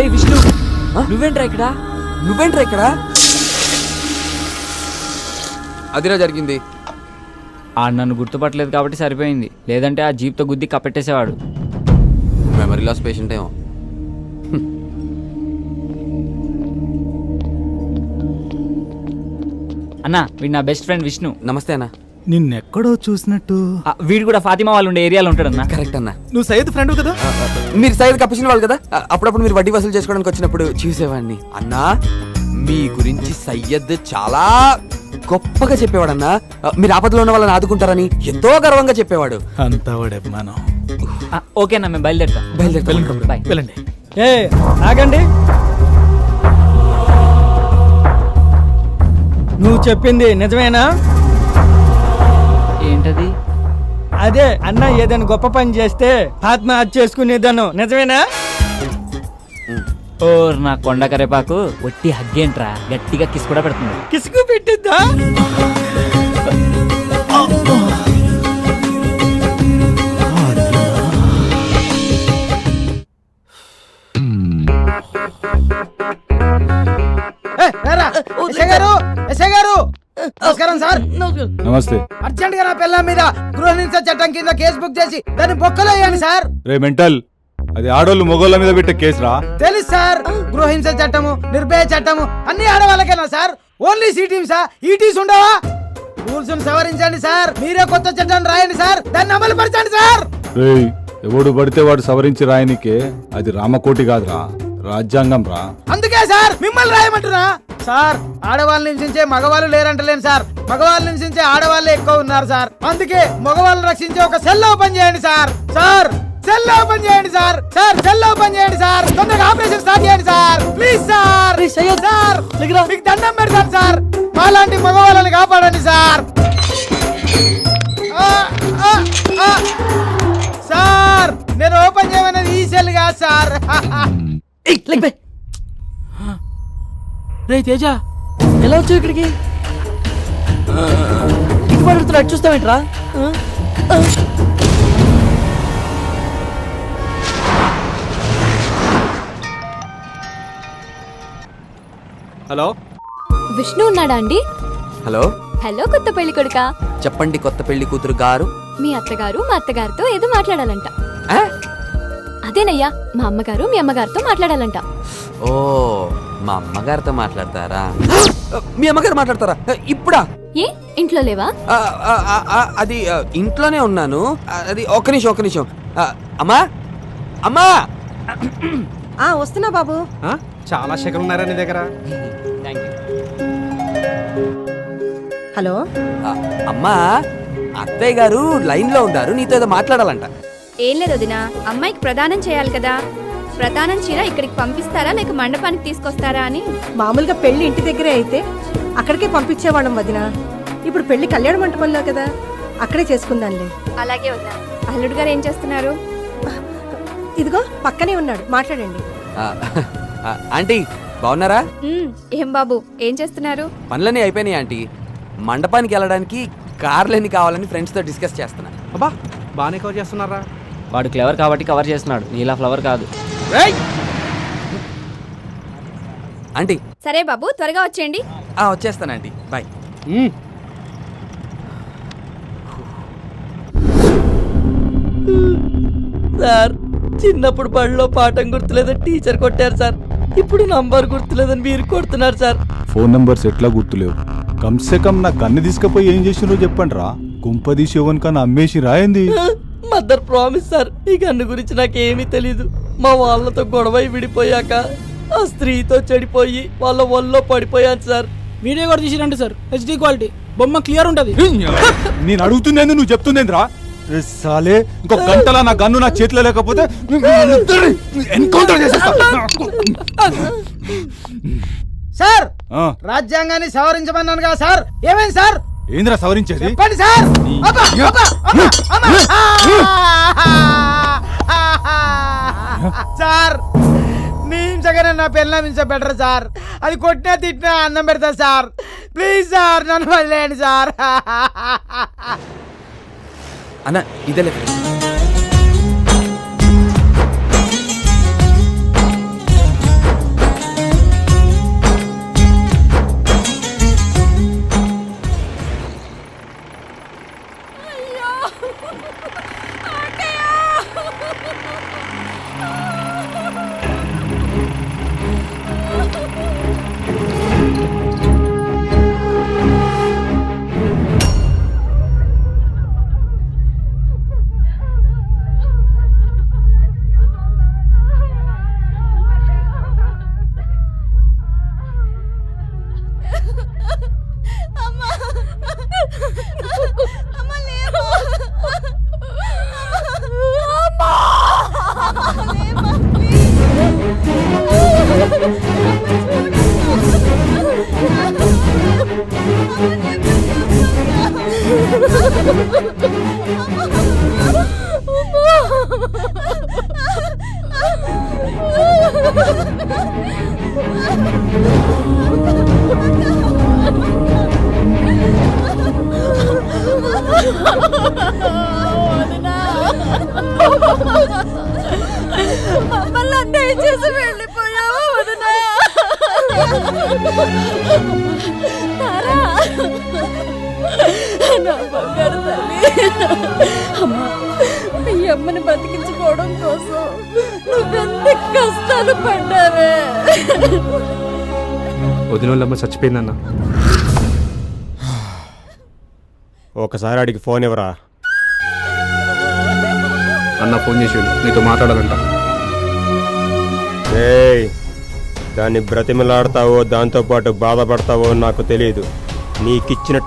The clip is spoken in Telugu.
రే విష్ణు. నువ్వేంట్రా ఇక్కడ? నువ్వేంట్రా ఇక్కడ? అదిరా జరిగింది. ఆ నన్ను గుర్తుపట్టలేదు కాబట్టి సరిపోయింది. లేదంటే ఆ జీప్తో గుద్ది కప్పెట్టేసేవాడు. మెమరీ లాస్ పేషెంట్ ఏమో. అన్న వీడు నా బెస్ట్ ఫ్రెండ్ విష్ణు. నమస్తే అన్న. నిన్నెక్కడో చూసినట్టు. ఆ, వీడు కూడా ఫాతిమా వాళ్ళు ఉండే ఏరియాలో ఉంటాడన్నా కరెక్ట్ అన్న. నువ్వు సయ్యద్ ఫ్రెండ్ కదా? మీరు సైడ్ కప్పించిన వాళ్ళు కదా? ఆ, అప్పుడప్పుడు మీరు వడ్డీ వసూలు చేసుకోవడానికి వచ్చినప్పుడు చూసేవాడిని. అన్నా మీ గురించి సయ్యద్ చాలా గొప్పగా చెప్పేవాడు అన్నా ఆ, మీరు ఆపదలో ఉన్న వాళ్ళని ఆదుకుంటారని ఎంతో గర్వంగా చెప్పేవాడు. అంతా వాడి అభిమానం ఆ, ఓకే అన్న మేము బయలుదేరుతాం. బయలుదేరి బాయ్ వెళ్ళండి. ఏ ఆగండి. నువ్వు చెప్పింది నిజమేనా? ఏంటది? అదే అన్న ఏదైనా గొప్ప పని చేస్తే ఆత్మహత్య చేసుకునేదాను. నిజమేనా? ఓ నా కొండ కరేపాకు ఒట్టి హగ్గేంట్రా? గట్టిగా కిస్ కూడా పెడుతుంది. కిసుకు పెట్టిద్దా? ఎస్ఐ గారు ఎస్ఐ గారు! నమస్కారం సార్. నమస్తే. అర్జెంట్గా నా పిల్ల మీద గృహ హింస చట్టం కింద కేసు బుక్ చేసి దాన్ని బొక్కలో వేయండి సార్. రే మెంటల్ అది ఆడోళ్ళు మొగోళ్ళ మీద పెట్టే కేసురా? తెలుసు సార్. గృహ హింస చట్టము నిర్భయ చట్టము అన్ని ఆడవాళ్ళకేనా సార్? ఓన్లీ సి టీమ్సా? ఈ టీమ్స్ ఉండవా? రూల్స్ సవరించండి సార్. మీరే కొత్త చట్టం రాయండి సార్. దాన్ని అమలు పరచండి సార్. ఎవడు పడితే వాడు సవరించి రాయనికే అది రామకోటి కాదురా. రాజ్యాంగం రా. అందుకే సార్ మిమ్మల్ని రాయమంటున్నా. సార్ ఆడవాళ్ళు నివసించే మగవాళ్ళు లేరంటలేను సార్. మగవాళ్ళు నివసించే ఆడవాళ్ళే ఎక్కువ ఉన్నారు సార్. అందుకే మగవాళ్ళు రక్షించే ఒక సెల్ ఓపెన్ చేయండి సార్. సార్ సెల్ ఓపెన్ చేయండి సార్. సార్ సెల్ ఓపెన్ చేయండి సార్. తొందరగా ఆపరేషన్ స్టార్ట్ చేయండి సార్. Please sir. సార్ మీకు దండం పెడతాను సార్. మాలాంటి రే తేజ ఎలా వచ్చావు ఇక్కడికి? ఇటు పడుతున్నా చూస్తావేంట్రా? హలో. విష్ణు ఉన్నాడా అండి? హలో. హలో కొత్త పెళ్ళి కొడుక? చెప్పండి కొత్త పెళ్ళి కూతురు గారు. మీ అత్తగారు మా అత్తగారితో ఏదో మాట్లాడాలంట. ఆ? అదేనయ్యా మా అమ్మగారు మీ అమ్మగారితో మాట్లాడాలంట. ఓ మా అమ్మగారితో మాట్లాడతారా? మీ అమ్మగారు మాట్లాడతారా? ఇప్పుడా? ఏ ఇంట్లో లేవా? అది ఇంట్లోనే ఉన్నాను. అది ఒక్క నిమిషం ఒక్క నిమిషం. అమ్మా? అమ్మా? ఆ వస్తున్నా బాబు. చాలా శకలు ఉన్నారా నీ దగ్గర? Thank you hello? అమ్మా అత్తయ్య గారు లైన్లో ఉన్నారు నీతో ఏదో మాట్లాడాలంట. ఏం లేదు వదినా. అమ్మాయికి ప్రదానం చేయాలి కదా. ప్రదానం చీర ఇక్కడికి పంపిస్తారా? లేక మండపానికి తీసుకొస్తారా అని? మామూలుగా పెళ్ళి ఇంటి దగ్గరే అయితే అక్కడికే పంపించేవాళ్ళం వదిన. ఇప్పుడు పెళ్ళి కళ్యాణ మంటపంలో కదా. అక్కడే చేసుకుందాంలే. అలాగే వదినా. అల్లుడు గారు ఏం చేస్తున్నారు? ఇదిగో పక్కనే ఉన్నాడు. మాట్లాడండి. ఆంటీ బాగున్నారా? ఉమ్, ఏం బాబు? ఏం చేస్తున్నారు? పనులన్నీ అయిపోయినాయి ఆంటీ. మండపానికి వెళ్ళడానికి కార్లు ఎన్ని కావాలని ఫ్రెండ్స్తో డిస్కస్ చేస్తున్నా. అబ్బా బాగానే కవర్ చేస్తున్నారా? వాడు క్లవర్ కాబట్టి కవర్ చేస్తున్నాడు. నీలా ఫ్లవర్ కాదు. ఆంటీ. సరే బాబు త్వరగా వచ్చేయండి. ఆ, వచ్చేస్తాను ఆంటీ. బాయ్. సార్ చిన్నప్పుడు బడిలో పాఠం గుర్తులేదని టీచర్ కొట్టారు సార్. ఇప్పుడు నంబర్ గుర్తులేదని మీరు కొడుతున్నారు సార్. ఫోన్ నంబర్స్ ఎట్లా గుర్తులేవు? కమ్సే కమ్ నా గన్ను తీసుకుపోయి ఏం చేసినో చెప్పండి రా కుంపదీసి ఎవరికన్నా అమ్మేసి రాయింది మదర్ ప్రామిస్ సార్ ఈ గన్ను గురించి నాకేమీ తెలీదు. మా వాళ్ళతో గొడవై విడిపోయాక ఆ స్త్రీతో చెడిపోయి వాళ్ళ ఒళ్ళో పడిపోయాను సార్. వీడియో కూడా తీసిరండి సార్. హెచ్డి క్వాలిటీ బొమ్మ క్లియర్ ఉంటది. నేను అడుగుతుందేంది నువ్వు చెప్తుందేంద్రా? సాలే ఇంకో గంటలా నా గన్ను నా చేతిలో లేకపోతే ఎన్కౌంటర్ చేసేస్తా సార్ ఆ, రాజ్యాంగాన్ని సవరించమన్నాను కదా సార్. ఏమైంది సార్? ఏందిరా సవరించేది? చెప్పండి సార్. అబ్బా, అబ్బా, అబ్బా, అమ్మా. సార్ నీంచగానే నా పెళ్ళ బెటర్ సార్? అది కొట్టినా తిట్టినా అన్నం పెడతా సార్. ప్లీజ్ సార్ నన్ను వదిలేయండి సార్. అన్న ఇదేలే అమ్మా. మళ్ళీ అన్నయ్య చేసి వెళ్ళిపోయావా వదనా తారా నా బంగారు తల్లి అమ్మా అమ్మని బతికించుకోవడం కోసం నువ్వెంత కష్టాలు పడ్డావే? వదిన వాళ్ళమ్మ చచ్చిపోయిందన్న. ఒకసారి అడిగి ఫోన్ ఇవ్వరా? అన్న ఫోన్ చేసిండు నీతో మాట్లాడాలంట. ఏయ్ దాన్ని బ్రతిమలాడతావో దాంతోపాటు బాధపడతావో నాకు తెలియదు. నీకిచ్చిన